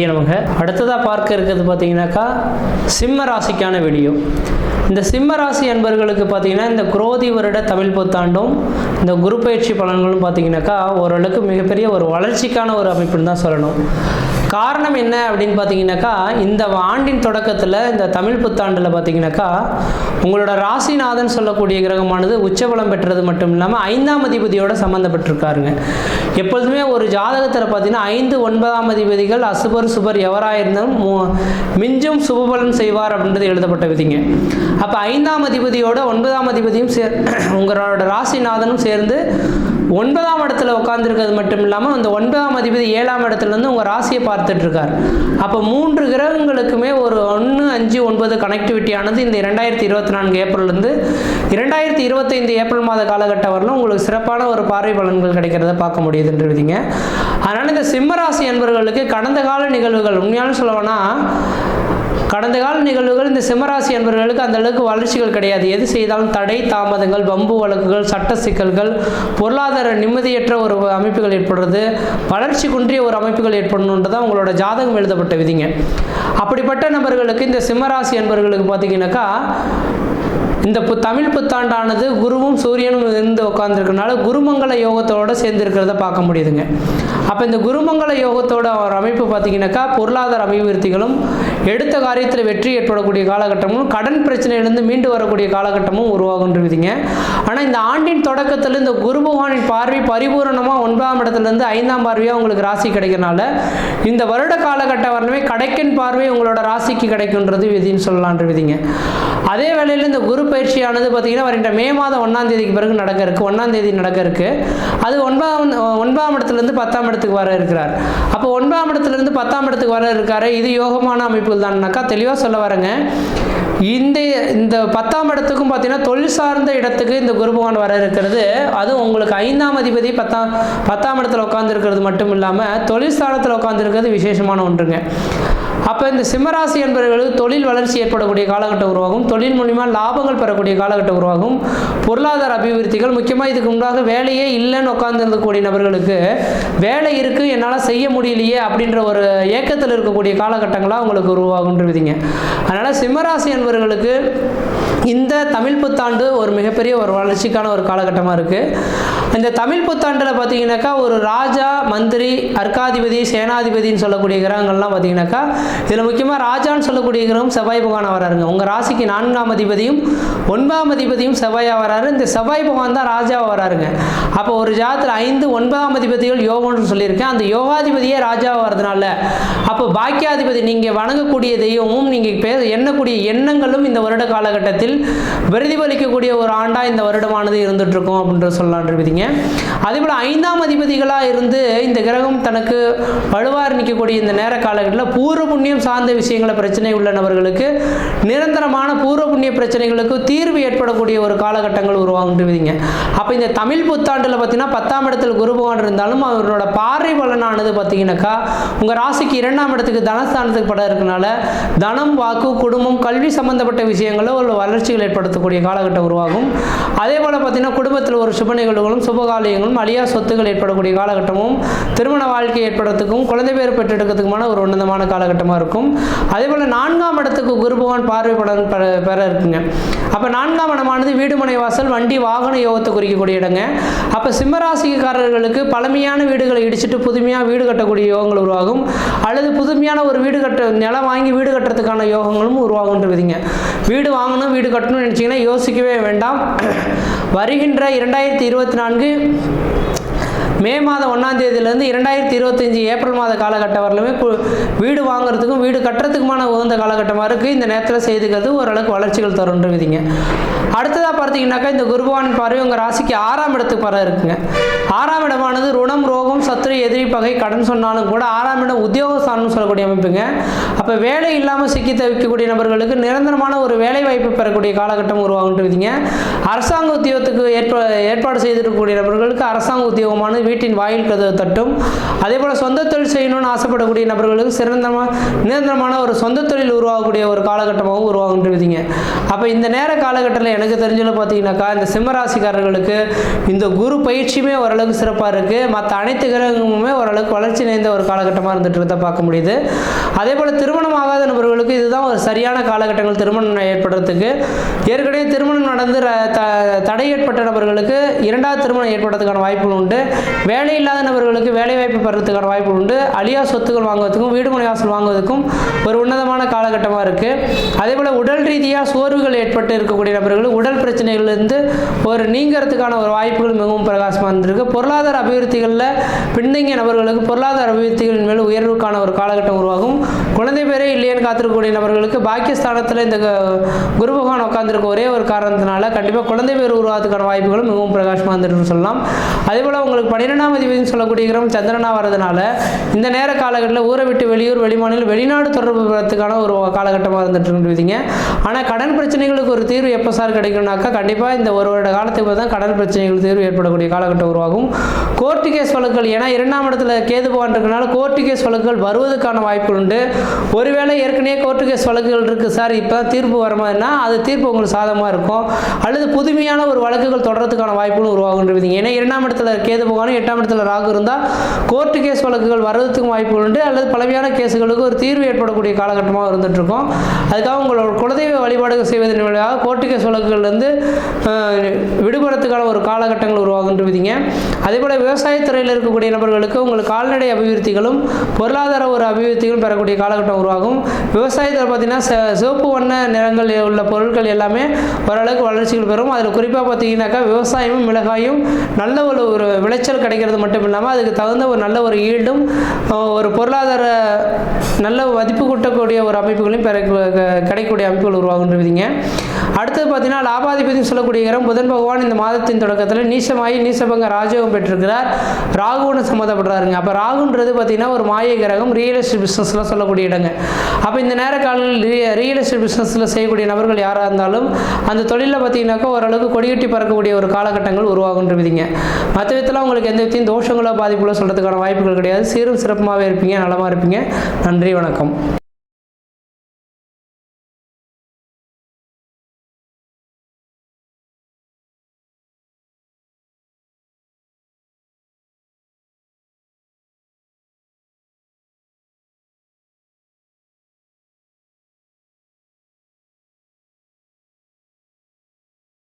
கணபதியே அடுத்ததாக பார்க்க இருக்கிறது பார்த்தீங்கன்னாக்கா சிம்ம ராசிக்கான வீடியோ இந்த சிம்ம ராசி அன்பர்களுக்கு பார்த்தீங்கன்னா இந்த குரோதி வருட தமிழ் புத்தாண்டும் இந்த குரு பயிற்சி பலன்களும் பார்த்தீங்கன்னாக்கா ஓரளவுக்கு மிகப்பெரிய ஒரு வளர்ச்சிக்கான ஒரு அமைப்புன்னு தான் சொல்லணும். காரணம் என்ன அப்படின்னு பார்த்தீங்கன்னாக்கா இந்த ஆண்டின் தொடக்கத்தில் இந்த தமிழ் புத்தாண்டில் பார்த்தீங்கன்னாக்கா உங்களோட ராசிநாதன் சொல்லக்கூடிய கிரகமானது உச்சபலம் பெற்றது மட்டும் இல்லாமல் ஐந்தாம் அதிபதியோட சம்மந்தப்பட்டிருக்காருங்க எப்பொழுதுமே ஒரு ஜாதகத்தில் பார்த்தீங்கன்னா ஐந்து ஒன்பதாம் அதிபதிகள் அசுபர் சுபர் எவராயிருந்தாலும் மிஞ்சும் சுபபலன் செய்வார் அப்படின்றது எழுதப்பட்ட விதிங்க. அப்போ ஐந்தாம் அதிபதியோட ஒன்பதாம் அதிபதியும் சே உங்களோட ராசிநாதனும் சேர்ந்து ஒன்பதாம் இடத்துல உட்காந்துருக்கிறது மட்டும் இல்லாமல் அந்த ஒன்பதாம் அதிபதி ஏழாம் இடத்துலேருந்து உங்கள் ராசியை பார்த்துட்டு இருக்கார். அப்போ மூன்று கிரகங்களுக்குமே ஒரு ஒன்று அஞ்சு ஒன்பது கனெக்டிவிட்டியானது இந்த இரண்டாயிரத்தி இருபத்தி நான்கு ஏப்ரல்லேருந்து இரண்டாயிரத்தி இருபத்தைந்து ஏப்ரல் மாத காலகட்டம் வரலும் உங்களுக்கு சிறப்பான ஒரு பார்வை பலன்கள் கிடைக்கிறத பார்க்க முடியுதுன்றதுங்க அதனால் இந்த சிம்மராசி என்பவர்களுக்கு கடந்த கால நிகழ்வுகள் உண்மையான சொல்லவேனா கடந்த கால நிகழ்வுகள் இந்த சிம்மராசி என்பவர்களுக்கு அந்த அளவுக்கு வளர்ச்சிகள் கிடையாது. எது செய்தாலும் தடை தாமதங்கள் வம்பு வழக்குகள் சட்ட சிக்கல்கள் பொருளாதார நிம்மதியற்ற ஒரு அமைப்புகள் ஏற்படுறது வளர்ச்சி குன்றிய ஒரு அமைப்புகள் ஏற்படணுன்றதான் உங்களோட ஜாதகம் எழுதப்பட்ட விதிங்க. அப்படிப்பட்ட நபர்களுக்கு இந்த சிம்மராசி என்பவர்களுக்கு பார்த்தீங்கன்னாக்கா இந்த பு தமிழ் புத்தாண்டானது குருவும் சூரியனும் இருந்து உட்காந்துருக்கனால குருமங்கள யோகத்தோட சேர்ந்துருக்கிறத பார்க்க முடியுதுங்க. அப்போ இந்த குருமங்கள யோகத்தோட ஒரு அமைப்பு பார்த்தீங்கன்னாக்கா பொருளாதார அபிவிருத்திகளும் எடுத்த காரியத்தில் வெற்றி ஏற்படக்கூடிய காலகட்டமும் கடன் பிரச்சனையிலிருந்து மீண்டு வரக்கூடிய காலகட்டமும் உருவாகுன்றதுங்க ஆனால் இந்த ஆண்டின் தொடக்கத்தில் இந்த குரு பகவானின் பார்வை பரிபூரணமாக ஒன்பதாம் இடத்துலேருந்து ஐந்தாம் பார்வையாக உங்களுக்கு ராசி கிடைக்கிறனால இந்த வருட காலகட்டம் வரணுமே கடைக்கன் பார்வை உங்களோட ராசிக்கு கிடைக்குன்றது விதின்னு சொல்லலான்ற விதிங்க அதே வேளையில் இந்த குரு பயிற்சியானது பார்த்தீங்கன்னா வருகின்ற மே மாதம் ஒன்றாம் தேதிக்கு பிறகு நடக்க இருக்குது ஒன்றாம் தேதி நடக்க இருக்குது அது ஒன்பதாம் ஒன்பதாம் இடத்துலேருந்து பத்தாம் இடத்துக்கு வர இருக்கிறார். அப்போ ஒன்பதாம் இடத்துலேருந்து பத்தாம் இடத்துக்கு வர இருக்காரு. இது யோகமான அமைப்பு அமைப்புகள் தான்னாக்கா தெளிவாக சொல்ல வரேங்க. இந்த இந்த பத்தாம் இடத்துக்கும் பார்த்தீங்கன்னா தொழில் சார்ந்த இடத்துக்கு இந்த குரு பகவான் வர இருக்கிறது. அது உங்களுக்கு ஐந்தாம் அதிபதி பத்தாம் பத்தாம் இடத்துல உட்காந்துருக்கிறது மட்டும் இல்லாமல் தொழில் ஸ்தானத்தில் உட்காந்துருக்கிறது விசேஷமான ஒன்றுங்க. அப்போ இந்த சிம்மராசி என்பவர்களுக்கு தொழில் வளர்ச்சி ஏற்படக்கூடிய காலகட்டம் உருவாகும். தொழில் மூலிமா லாபங்கள் பெறக்கூடிய காலகட்டம் உருவாகும். பொருளாதார அபிவிருத்திகள் முக்கியமாக இதுக்கு முன்பாக வேலையே இல்லைன்னு உட்கார்ந்துருக்கக்கூடிய நபர்களுக்கு வேலை இருக்குது என்னால் செய்ய முடியலையே அப்படின்ற ஒரு ஏக்கத்தில் இருக்கக்கூடிய காலகட்டங்களாக உங்களுக்கு உருவாகுன்ற விதிங்க அதனால் சிம்மராசி என்பவர்களுக்கு இந்த தமிழ் புத்தாண்டு ஒரு மிகப்பெரிய ஒரு வளர்ச்சிக்கான ஒரு காலகட்டமாக இருக்குது இந்த தமிழ் புத்தாண்டில் பார்த்தீங்கன்னாக்கா ஒரு ராஜா மந்திரி அர்க்காதிபதி சேனாதிபதின்னு சொல்லக்கூடிய கிரகங்கள்லாம் பார்த்தீங்கன்னாக்கா இதில் முக்கியமாக ராஜான்னு சொல்லக்கூடிய கிரகம் செவ்வாய் பகவான் வராருங்க. உங்கள் ராசிக்கு நான்காம் அதிபதியும் ஒன்பதாம் அதிபதியும் செவ்வாயாக வராரு. இந்த செவ்வாய் பகவான் தான் ராஜாவாக வராருங்க. அப்போ ஒரு ஜாதத்தில் ஐந்து ஒன்பதாம் அதிபதிகள் யோகம்னு சொல்லியிருக்கேன். அந்த யோகாதிபதியே ராஜாவாக வரதுனால அப்போ பாக்கியாதிபதி நீங்கள் வணங்கக்கூடிய தெய்வமும் நீங்கள் பே எண்ணக்கூடிய எண்ணங்களும் இந்த வருட காலகட்டத்தில் பிரதிபலிக்கக்கூடிய ஒரு ஆண்டாக இந்த வருடமானது இருந்துட்டு இருக்கும் அப்படின்ற சொல்லலான் விதிங்க அதே ஐந்தாம் அதிபதிகளாக இருந்து இந்த கிரகம் தனக்கு வலுவாக நிற்கக்கூடிய இந்த நேர காலகட்டத்தில் பூர்வ புண்ணியம் சார்ந்த விஷயங்களை பிரச்சனை உள்ள நபர்களுக்கு நிரந்தரமான பூர்வ புண்ணிய பிரச்சனைகளுக்கு தீர்வு ஏற்படக்கூடிய ஒரு காலகட்டங்கள் உருவாகுன்ற அப்போ இந்த தமிழ் புத்தாண்டில் பார்த்தீங்கன்னா பத்தாம் இடத்துல குரு பகவான் இருந்தாலும் அவரோட பார்வை பலனானது பார்த்தீங்கன்னாக்கா உங்கள் ராசிக்கு இரண்டாம் இடத்துக்கு தனஸ்தானத்துக்கு படம் இருக்கனால தனம் வாக்கு குடும்பம் கல்வி சம்பந்தப்பட்ட விஷயங்களோ ஒரு வளர்ச்சிகள் ஏற்படுத்தக்கூடிய காலகட்டம் உருவாகும். அதே போல் பார்த்தீங்கன்னா குடும்பத்தில் ஒரு சுப நிகழ்வுகளும் சுபகாலியங்களும் அழியா சொத்துக்கள் ஏற்படக்கூடிய காலகட்டமும் திருமண வாழ்க்கை ஏற்படுறதுக்கும் குழந்தை பேர் பெற்றெடுக்கிறதுக்குமான ஒரு உன்னதமான காலகட்டமாக இருக்கும். அதே போல் நான்காம் இடத்துக்கு குரு பகவான் பார்வை பலன் பெற பெற இருக்குங்க. அப்போ நான்காம் இடமானது வீடுமனை வாசல் வண்டி வாகன யோகத்தை குறிக்கக்கூடிய இடங்க. அப்போ சிம்மராசிக்காரர்களுக்கு பழமையான வீடுகளை இடிச்சிட்டு புதுமையாக வீடு கட்டக்கூடிய யோகங்கள் உருவாகும். அல்லது புதுமையான ஒரு வீடு கட்ட நிலம் வாங்கி வீடு கட்டுறதுக்கான யோகங்களும் உருவாகுன்றதுங்க வீடு வாங்கணும் வீடு கட்டணும்னு நினச்சிங்கன்னா யோசிக்கவே வேண்டாம். வருகின்ற இரண்டாயிரத்தி இருபத்தி நான்கு மே மாதம் ஒன்றாம் தேதியிலேருந்து இரண்டாயிரத்தி இருபத்தஞ்சி ஏப்ரல் மாத காலகட்டம் வரலுமே வீடு வாங்குறதுக்கும் வீடு கட்டுறதுக்குமான உகந்த காலகட்டமாக இருக்குது இந்த நேரத்தில் செய்துக்கிறது ஓரளவுக்கு வளர்ச்சிகள் தருன்ற விதிங்க. அடுத்ததாக பார்த்தீங்கன்னாக்கா இந்த குருபவானின் பார்வை உங்கள் ராசிக்கு ஆறாம் இடத்துக்கு பர இருக்குங்க. ஆறாம் இடமானது ருணம் ரோகம் சத்துரு எதிரி பகை கடன் சொன்னாலும் கூட ஆறாம் இடம் உத்தியோகஸ்தானம் சொல்லக்கூடிய அமைப்புங்க. அப்போ வேலை இல்லாமல் சிக்கி தவிக்கக்கூடிய நபர்களுக்கு நிரந்தரமான ஒரு வேலை வாய்ப்பு பெறக்கூடிய காலகட்டம் உருவாகுன்றதுங்க அரசாங்க உத்தியோகத்துக்கு ஏற்பா ஏற்பாடு செய்திருக்கக்கூடிய நபர்களுக்கு அரசாங்க உத்தியோகமானது வீட்டின் வாயில் கதவு தட்டும். அதே போல் சொந்த தொழில் செய்யணும்னு ஆசைப்படக்கூடிய நபர்களுக்கு சிறந்தமாக நிரந்தரமான ஒரு சொந்த தொழில் உருவாகக்கூடிய ஒரு காலகட்டமாகவும் உருவாகுன்றீங்க அப்போ இந்த நேர காலகட்டத்தில் எனக்கு தெரிஞ்சதில் பார்த்தீங்கன்னாக்கா இந்த சிம்மராசிக்காரர்களுக்கு இந்த குரு பயிற்சியுமே ஓரளவுக்கு சிறப்பாக இருக்குது மற்ற அனைத்து கிரகமுமே ஓரளவுக்கு வளர்ச்சி நிறைந்த ஒரு காலகட்டமாக இருந்துட்டு இருக்கிறத பார்க்க முடியுது. அதே போல் திருமணம் ஆகாத நபர்களுக்கு இதுதான் ஒரு சரியான காலகட்டங்கள். திருமணம் ஏற்படுறதுக்கு ஏற்கனவே திருமணம் நடந்து த- தடை ஏற்பட்ட நபர்களுக்கு இரண்டாவது திருமணம் ஏற்படுறதுக்கான வாய்ப்புகள் உண்டு. வேலை இல்லாத நபர்களுக்கு வேலை வாய்ப்பு பெறதுக்கான வாய்ப்பு உண்டு. அழியா சொத்துக்கள் வாங்குவதற்கும் வீடு வாசல் வாங்குவதற்கும் ஒரு உன்னதமான காலகட்டமாக இருக்குது அதே போல் உடல் ரீதியாக சோர்வுகள் ஏற்பட்டு இருக்கக்கூடிய நபர்கள் உடல் பிரச்சனைகள்லேருந்து ஒரு நீங்கிறதுக்கான ஒரு வாய்ப்புகள் மிகவும் பிரகாசமாக இருந்திருக்கு. பொருளாதார அபிவிருத்திகளில் பின்தங்கிய நபர்களுக்கு பொருளாதார அபிவிருத்திகளின் மேல் உயர்வுக்கான ஒரு காலகட்டம் உருவாகும். குழந்தை பேரே இல்லையன்னு காத்திருக்கக்கூடிய நபர்களுக்கு பாக்கியஸ்தானத்தில் இந்த க- குரு பகவான் உட்காந்துருக்க ஒரே ஒரு காரணத்தினால கண்டிப்பாக குழந்தை பேர் உருவாகிறதுக்கான வாய்ப்புகளும் மிகவும் பிரகாசமாக இருந்துட்டு சொல்லலாம். அதே போல் உங்களுக்கு பன்னிரெண்டாம் அதிபதினு சொல்லக்கூடிய கிரகம் சந்திரனா வரதுனால இந்த நேர காலகட்டத்தில் ஊரை விட்டு வெளியூர் வெளிமாநிலம் வெளிநாடு தொடர்பு பெறத்துக்கான ஒரு காலகட்டமாக இருந்துட்டு இருக்குதுங்க ஆனால் கடன் பிரச்சனைகளுக்கு ஒரு தீர்வு எப்போ சார் கிடைக்கும்னாக்கா கண்டிப்பாக இந்த ஒரு வருட காலத்துக்கு தான் கடன் பிரச்சனைகள் தீர்வு ஏற்படக்கூடிய காலகட்டம் உருவாகும். கோர்ட்டு கேஸ் வழக்குகள் ஏன்னா இரண்டாம் இடத்துல கேது பகவான் இருக்கனால கோர்ட்டு கேஸ் வழக்குகள் வருவதற்கான வாய்ப்புகள் உண்டு. ஒருவேளை ஏற்கனவே கோர்ட்டு கேஸ் வழக்குகள் இருக்குது சார் இப்போ தான் தீர்ப்பு வர மாதிரினா அது தீர்ப்பு உங்களுக்கு சாதமாக இருக்கும். அல்லது புதுமையான ஒரு வழக்குகள் தொடர்றதுக்கான வாய்ப்புகள் உருவாகும் ஏன்னா இரண்டாம் இடத்துல கேது ஆறு எட்டாம் இடத்துல ராகு இருந்தால் கோர்ட்டு கேஸ் வழக்குகள் வர்றதுக்கும் வாய்ப்பு உண்டு அல்லது பழமையான கேஸுகளுக்கு ஒரு தீர்வு ஏற்படக்கூடிய காலகட்டமாக இருந்துட்டு இருக்கும் அதுக்காக உங்களோட குலதெய்வ வழிபாடுகள் செய்வதன் விளைவாக கோர்ட்டு கேஸ் வழக்குகள்லேருந்து விடுபடுறதுக்கான ஒரு காலகட்டங்கள் உருவாகுன்றீங்க அதே போல் விவசாயத்துறையில் இருக்கக்கூடிய நபர்களுக்கு உங்கள் கால்நடை அபிவிருத்திகளும் பொருளாதார ஒரு அபிவிருத்திகளும் பெறக்கூடிய காலகட்டம் உருவாகும். விவசாயத்தில் பார்த்தீங்கன்னா சிவப்பு வண்ண நிறங்கள் உள்ள பொருட்கள் எல்லாமே ஓரளவுக்கு வளர்ச்சிகள் பெறும். அதில் குறிப்பாக பார்த்தீங்கன்னாக்கா விவசாயமும் மிளகாயும் நல்ல ஒரு ஒரு கிடைக்கிறது மட்டும் இல்லாமல் அதுக்கு தகுந்த ஒரு நல்ல ஒரு ஈல்டும் ஒரு பொருளாதார நல்ல மதிப்பு கூட்டக்கூடிய ஒரு அமைப்புகளையும் கிடைக்கக்கூடிய அமைப்புகள் உருவாகுன்றவிங்க அடுத்தது பார்த்தீங்கன்னா லாபாதிபதி சொல்லக்கூடிய இடம் புதன் பகவான் இந்த மாதத்தின் தொடக்கத்தில் நீசமாயி நீசபங்க ராஜயோகம் பெற்றிருக்கிறார். ராகுன்னு சம்மந்தப்படுறாருங்க. அப்போ ராகுன்றது பார்த்தீங்கன்னா ஒரு மாய கிரகம் ரியல் எஸ்டேட் பிஸ்னஸ்லாம் சொல்லக்கூடிய இடங்க. அப்போ இந்த நேர காலில் ரியல் எஸ்டேட் பிஸ்னஸில் செய்யக்கூடிய நபர்கள் யாராக இருந்தாலும் அந்த தொழிலில் பார்த்தீங்கன்னாக்கா ஓரளவுக்கு கொடிகட்டி பறக்கக்கூடிய ஒரு காலகட்டங்கள் உருவாகுன்றவிதிங்க. மற்ற விதத்தில் உங்களுக்கு எந்த விதத்தையும் தோஷங்களோ பாதிப்புகளோ சொல்கிறதுக்கான வாய்ப்புகள் கிடையாது. சீரும் சிறப்புமாகவே இருப்பீங்க நலமாக இருப்பீங்க. நன்றி வணக்கம்.